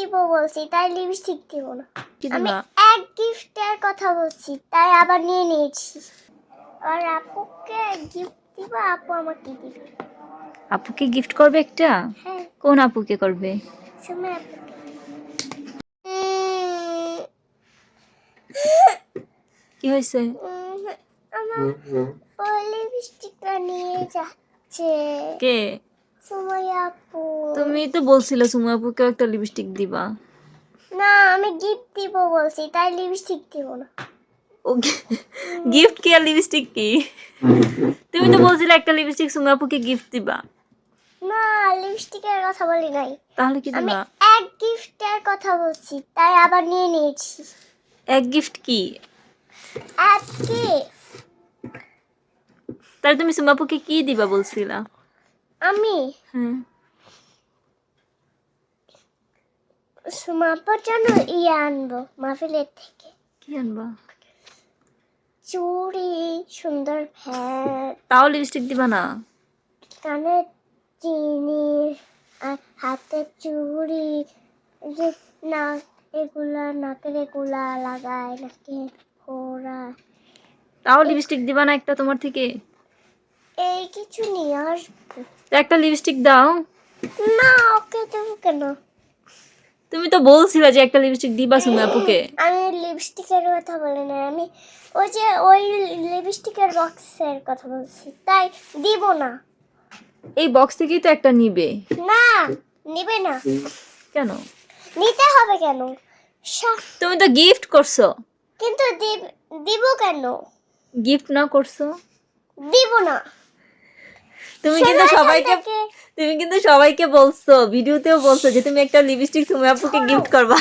দিব বলছি তাই লিপস্টিক দিব না। কি আমি এক গিফটের কথা বলছি তাই আবার নিয়ে নিয়েছি। আর আপুকে গিফট দিব আপু আমাকে দিবে। আপুকে গিফট করবে একটা? হ্যাঁ। কোন আপুকে করবে? আপুকে। কি হয়েছে? উম, আমার ওই লিপস্টিকটা নিয়ে যাচ্ছে। কে? আপু তুমি তো বলছিলে একটা লিপস্টিক দিবা। না আমি গিফট দিব বলছি তাই লিপস্টিক দিব না। গিফট কি আর লিপস্টিক কি? তুমি তো বলছিলে একটা লিপস্টিক আপুকে গিফট দিবা। না লিপস্টিকের কথা বলি নাই। তাহলে কি আমি দিবা এক গিফটের কথা বলছি তাই আবার নিয়ে নিয়েছি। এক গিফট কি? এক কি তাহলে তুমি সুমু কি দিবা বলছিলা? আমি? হ্যাঁ সুমাপার জন্য ইয়ে আনব মাহফিলের থেকে। কি আনবা? চুড়ি সুন্দর ভ্যাট। তাও লিপস্টিক দিবা না? কানে চিনি আর হাতে চুড়ি যে নাক এগুলা নাকের এগুলা লাগায় নাকে ফোড়া। তাও লিপস্টিক দিবা না একটা তোমার থেকে? কিছু নিয়ে আসব। একটা লিপস্টিক দাও। না ওকে দেবো কেন? তুমি তো বলছিলে যে একটা লিপস্টিক দিবা সুমু আপুকে। আমি লিপস্টিকের কথা বলি না আমি ওই যে ওই লিপস্টিকের বক্সের কথা বলছি তাই দিব না। এই বক্স থেকেই তো একটা নিবে। না নিবে না। কেন? নিতে হবে কেন? তুমি তো গিফট করছ। কিন্তু দিব কেন? গিফট না করছ? দিব না। তুমি কিন্তু সবাইকে তুমি কিন্তু সবাইকে বলছো ভিডিওতেও বলছো যে তুমি একটা লিপস্টিক তুমি আপুকে গিফট করবা।